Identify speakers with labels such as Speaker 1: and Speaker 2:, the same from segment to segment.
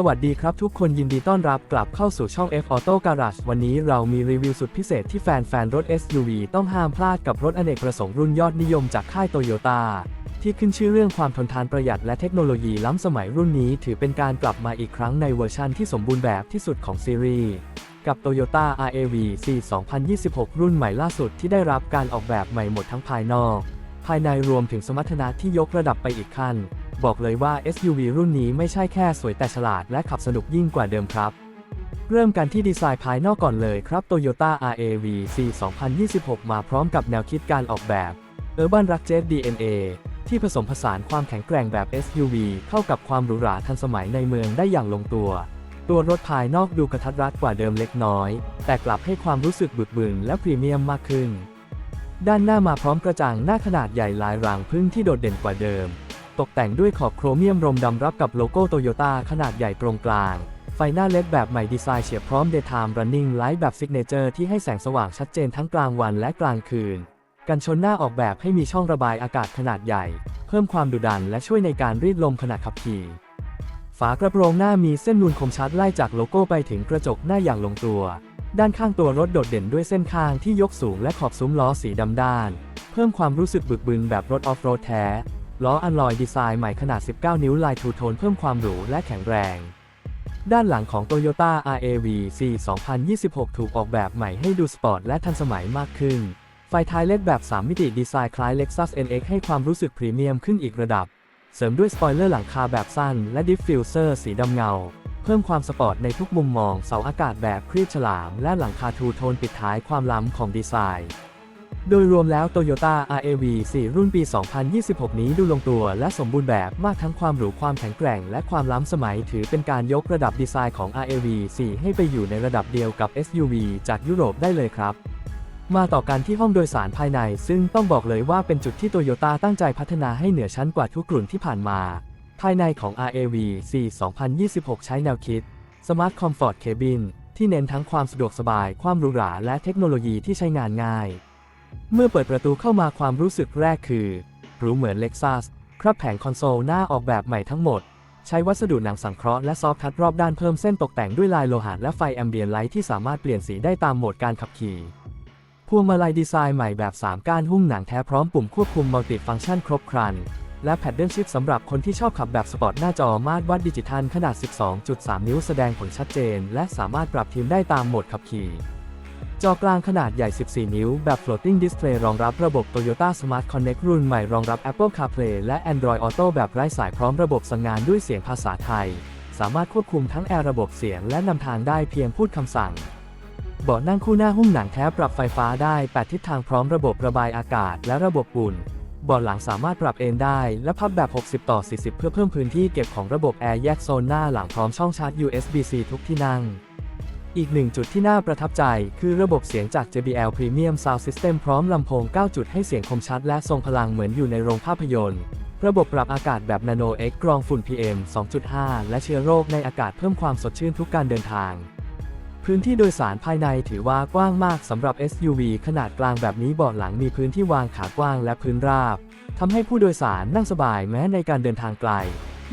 Speaker 1: สวัสดีครับทุกคนยินดีต้อนรับกลับเข้าสู่ช่อง F Auto Garage วันนี้เรามีรีวิวสุดพิเศษที่แฟนๆ รถ SUV ต้องห้ามพลาดกับรถอเนกประสงค์รุ่นยอดนิยมจากค่ายโตโยต้าที่ขึ้นชื่อเรื่องความทนทานประหยัดและเทคโนโลยีล้ำสมัยรุ่นนี้ ถือเป็นการกลับมาอีกครั้งในเวอร์ชันที่สมบูรณ์แบบที่สุดของซีรีส์กับ Toyota RAV C 2026 รุ่นใหม่ล่าสุดที่ได้รับการออกแบบใหม่หมดทั้งภายนอก ภายในรวมถึงสมรรถนะที่ยกระดับไปอีกขั้น บอกเลยว่า SUV รุ่นนี้ไม่ใช่แค่สวยแต่ฉลาดและขับสนุกยิ่งกว่าเดิมครับ เริ่มกันที่ดีไซน์ภายนอกก่อนเลยครับ Toyota RAV C 2026 มาพร้อมกับแนวคิดการออกแบบ Urban Rugged DNA ที่ผสมผสานความแข็งแกร่งแบบ SUV เข้ากับความหรูหราทันสมัยในเมืองได้อย่างลงตัว ตัวรถภายนอกดูกระทัดรัดกว่าเดิมเล็กน้อย แต่กลับให้ความรู้สึกบึกบึนและพรีเมียมมากขึ้น ด้านหน้ามาพร้อมกระจังหน้าขนาดใหญ่ลายรางพึ่งที่โดดเด่นกว่าเดิม ตกแต่งด้วยขอบโครเมียมรมดำรับกับโลโก้โตโยต้าขนาดใหญ่ตรงกลาง ไฟหน้าเล็ดแบบใหม่ดีไซน์เฉียบพร้อม Daytime Running Light แบบซิกเนเจอร์ที่ให้แสงสว่างชัดเจนทั้งกลางวันและกลางคืน กันชนหน้าออกแบบให้มีช่องระบายอากาศขนาดใหญ่ เพิ่มความดุดันและช่วยในการรีดลมขณะขับขี่ ฝากระโปรงหน้ามีเส้นนูนคมชัดไล่จากโลโก้ไปถึงกระจกหน้าอย่างลงตัว ด้านข้างตัวรถโดดเด่นด้วยเส้นข้างที่ยกสูงและขอบซุ้มล้อสีดำด้าน เพิ่มความรู้สึกบึกบึนแบบรถออฟโรดแท้ ล้ออัลลอยดีไซน์ใหม่ขนาด 19 นิ้วลายทูโทนเพิ่มความหรูและแข็งแรง ด้านหลังของ Toyota RAV C 2026 ถูกออกแบบใหม่ให้ดูสปอร์ตและทันสมัยมากขึ้น ไฟท้ายเลดแบบ 3 มิติดีไซน์คล้าย Lexus NX ให้ความรู้สึกพรีเมียมขึ้นอีกระดับ เสริมด้วยสปอยเลอร์หลังคาแบบสั้นและดิฟฟิวเซอร์สีดำเงา เพิ่มความสปอร์ตในทุกมุมมอง เสาอากาศแบบครีบฉลาม และหลังคาทูโทนปิดท้ายความล้ำของดีไซน์ โดยรวมแล้ว Toyota RAV 4 รุ่นปี 2026 นี้ดูลงตัวและสมบูรณ์แบบมากทั้งความหรูความแข็งแกร่ง และความล้ำสมัยถือเป็นการยกระดับดีไซน์ของ RAV 4 ให้ไปอยู่ในระดับเดียวกับ SUV จากยุโรปได้เลยครับ มาต่อกันที่ห้องโดยสารภายใน ซึ่งต้องบอกเลยว่าเป็นจุดที่โตโยต้าตั้งใจพัฒนาให้เหนือชั้นกว่าทุกรุ่นที่ผ่านมา ภายในของ RAV 4 2026 ใช้แนวคิด Smart Comfort Cabin ที่เน้นทั้งความสะดวกสบาย ความหรูหรา และเทคโนโลยีที่ใช้งานง่าย เมื่อเปิดประตูเข้ามาความรู้สึกแรกคือ รู้เหมือน Lexus ครับแผงคอนโซลหน้าออกแบบใหม่ทั้งหมด ใช้วัสดุหนังสังเคราะห์และซอฟต์ทัชรอบด้านเพิ่มเส้นตกแต่งด้วยลายโลหะและไฟแอมเบียนไลท์ที่สามารถเปลี่ยนสีได้ตามโหมดการขับขี่พวงมาลัยดีไซน์ใหม่แบบ 3 ก้านหุ้มหนังแท้พร้อมปุ่มควบคุมมัลติฟังก์ชันครบครัน และแพดเดิลชิพสำหรับคนที่ชอบขับแบบสปอร์ตหน้าจอมาตรวัดดิจิทัลขนาด 12.3 นิ้วแสดงผลชัดเจน และสามารถปรับทีมได้ตามโหมดขับขี่ จอกลางขนาดใหญ่ 14 นิ้ว แบบ floating display รองรับระบบ Toyota Smart Connect รุ่นใหม่รองรับ Apple CarPlay และ Android Auto แบบไร้สายพร้อมระบบสั่งงานด้วยเสียงภาษาไทย สามารถควบคุมทั้งแอร์ระบบเสียงและนำทางได้เพียงพูดคำสั่ง เบาะนั่งคู่หน้าหุ้มหนังแท้ปรับไฟฟ้าได้ 8 ทิศทางพร้อมระบบระบายอากาศและระบบอุ่นเบาะหลังสามารถปรับเอนได้ และพับแบบ 60 ต่อ 40 เพื่อเพิ่มพื้นที่เก็บของระบบแอร์แยกโซนหน้าหลังพร้อมช่องชาร์จ USB-C ทุกที่นั่ง อีกหนึ่งจุดที่น่าประทับใจ คือระบบเสียงจาก JBL Premium Sound System พร้อมลำโพง 9 จุดให้เสียงคมชัดและทรงพลังเหมือนอยู่ในโรงภาพยนตร์ ระบบปรับอากาศแบบ Nano X กรองฝุ่น PM 2.5 และเชื้อโรคในอากาศเพิ่มความสดชื่นทุกการเดินทาง พื้นที่โดยสารภายในถือว่ากว้างมากสำหรับ SUV ขนาดกลางแบบนี้เบาะหลังมีพื้นที่วางขากว้างและพื้นราบทำให้ผู้โดยสารนั่งสบายแม้ในการเดินทางไกล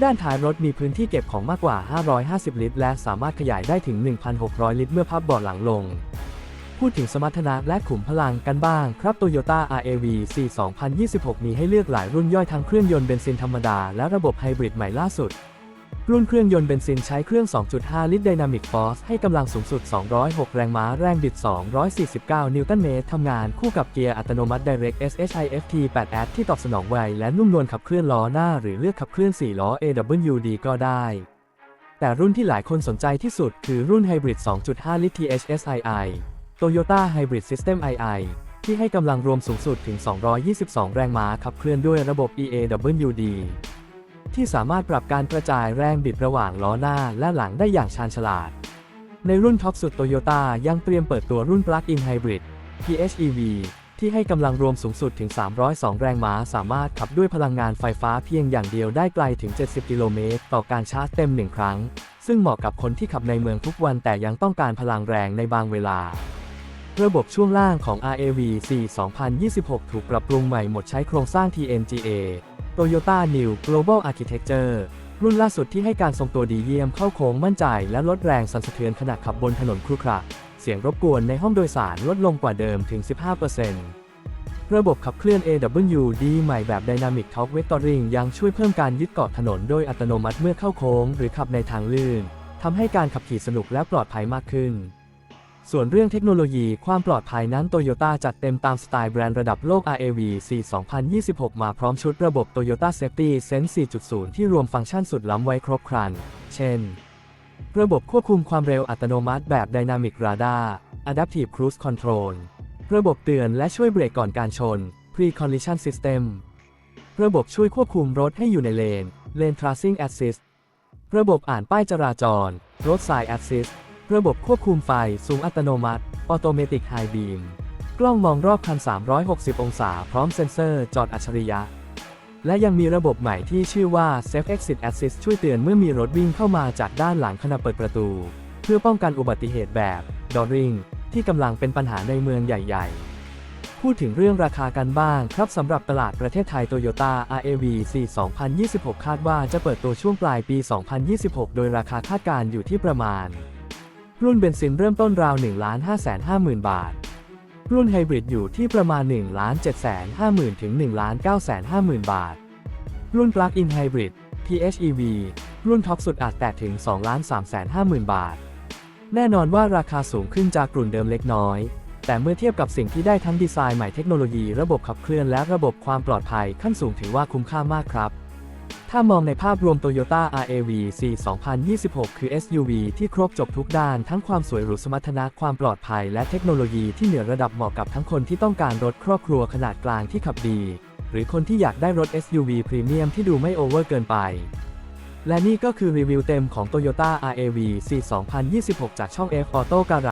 Speaker 1: ด้านท้ายรถมีพื้นที่เก็บของมากกว่า 550 ลิตร และสามารถขยายได้ถึง 1,600 ลิตร เมื่อพับเบาะหลังลง พูดถึงสมรรถนะและขุมพลังกันบ้าง ครับ Toyota RAV C 2026 มีให้เลือกหลายรุ่นย่อยทั้งเครื่องยนต์เบนซินธรรมดา และระบบไฮบริดใหม่ล่าสุด รุ่นเครื่องยนต์เบนซินใช้เครื่อง 2.5 ลิตร Dynamic Force ให้กำลังสูงสุด 206 แรงม้า แรงบิด 249 นิวตันเมตร ทำงานคู่กับเกียร์อัตโนมัติ Direct SHIFT 8 AT ที่ตอบสนองไว และนุ่มนวลขับเคลื่อนล้อหน้า หรือเลือกขับเคลื่อน 4 ล้อ AWD ก็ได้ แต่รุ่นที่หลายคนสนใจที่สุดคือรุ่นไฮบริด 2.5 ลิตร THSII Toyota Hybrid System II ที่ให้กำลังรวมสูงสุดถึง 222 แรงม้าขับเคลื่อนด้วยระบบ EAWD ที่สามารถปรับการกระจายแรงบิดระหว่างล้อหน้าและหลังได้อย่างชาญฉลาด ในรุ่นท็อปสุดโตโยต้ายังเตรียมเปิดตัวรุ่น Plug-in Hybrid PHEV ที่ให้กำลังรวมสูงสุดถึง 302 แรงม้า สามารถขับด้วยพลังงานไฟฟ้าเพียงอย่างเดียวได้ไกลถึง 70 กิโลเมตร ต่อการชาร์จเต็มหนึ่งครั้ง ซึ่งเหมาะกับคนที่ขับในเมืองทุกวันแต่ยังต้องการพลังแรงในบางเวลา ระบบช่วงล่างของ RAV 4 2026 ถูกปรับปรุงใหม่หมดใช้โครงสร้าง TNGA Toyota New Global Architecture รุ่นล่าสุดที่ให้การทรงตัวดีเยี่ยมเข้าโค้งมั่นใจและลดแรงสั่นสะเทือนขณะขับบนถนนครุขระเสียงรบกวนในห้องโดยสารลดลงกว่าเดิมถึง 15%ระบบขับเคลื่อน AWD ใหม่แบบ Dynamic Torque Vectoring ยังช่วยเพิ่มการยึดเกาะถนนโดยอัตโนมัติเมื่อเข้าโค้งหรือขับในทางลื่นทำให้การขับขี่สนุกและปลอดภัยมากขึ้น ส่วนเรื่องเทคโนโลยีความปลอดภัยนั้นโตโยต้าจัดเต็มตามสไตล์แบรนด์ระดับโลก RAV 4 2026 มาพร้อมชุดระบบ Toyota Safety Sense 4.0 ที่รวมฟังก์ชันสุดล้ำไว้ครบครัน เช่น ระบบควบคุมความเร็วอัตโนมัติแบบ Dynamic Radar Adaptive Cruise Control ระบบเตือนและช่วยเบรกก่อนการชน Pre-Collision System ระบบช่วยควบคุมรถให้อยู่ในเลน Lane Tracing Assist ระบบอ่านป้ายจราจร Roadside Assist ระบบควบคุมไฟสูงอัตโนมัติ Automatic High Beam กล้องมองรอบคัน 360 องศา พร้อมเซ็นเซอร์ จอดอัจฉริยะ และยังมีระบบใหม่ที่ชื่อว่า Safe Exit Assist ช่วยเตือนเมื่อมีรถวิ่งเข้ามาจากด้านหลังขณะเปิดประตู เพื่อป้องกันอุบัติเหตุแบบ Dooring ที่กำลังเป็นปัญหาในเมืองใหญ่ ๆ พูดถึงเรื่องราคากันบ้างครับสำหรับตลาดประเทศไทย Toyota RAV 4 2026 คาดว่าจะเปิดตัวช่วงปลายปี 2026 โดยราคาคาดการณ์อยู่ที่ประมาณ รุ่นเบนซินเริ่มต้นราว1 5 5 0 0 0 บาท รุ่นไฮบริดอยู่ที่ประมาณ1 7 5 0 0 0 0ถึง1 9 5 0 0 0 บาท รุ่น Plug-in Hybrid PHEV รุ่นท็อปสุดอาจแตะถึง2 3 5 0 0 0 0 บาท แน่นอนว่าราคาสูงขึ้นจากกลุ่นเดิมเล็กน้อย แต่เมื่อเทียบกับสิ่งที่ได้ทั้งดีไซน์ใหม่เทคโนโลยี ระบบขับเคลื่อนและระบบความปลอดภัยขั้นสูงถือว่าคุ้มค่ามากครับ ถ้ามองในภาพรวม Toyota RAV 4 2026 คือ SUV ที่ครบจบทุกด้านทั้งความสวยหรูสมรรถนะความปลอดภัย และเทคโนโลยีที่เหนือระดับเหมาะกับทั้งคนที่ต้องการรถครอบครัวขนาดกลางที่ขับดี หรือคนที่อยากได้รถ SUV พรีเมียมที่ดูไม่โอเวอร์เกินไป และนี่ก็คือรีวิวเต็มของ Toyota RAV 4 2026 จากช่อง F Auto Garage